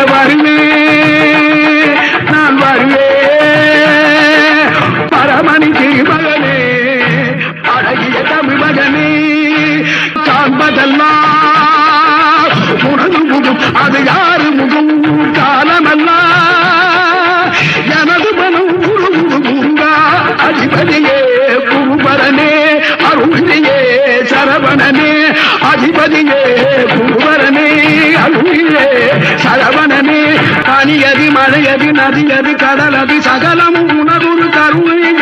கொட்ட வருவேன் நான் வருவேன் பரமணி மகனே அழகிய தமிழ் மகனே காண்பதெல்லாம் உணவு முகம் அது யாரு முகம்? காலமெல்லாம் எனது மனம் உருவு அதிபதியே புகுபரனே அருளியே சரவணனே அதிபதியே சரவணனே பனியதி மழையதி நதியதி கடலதி சகலமும் உணவு கருணை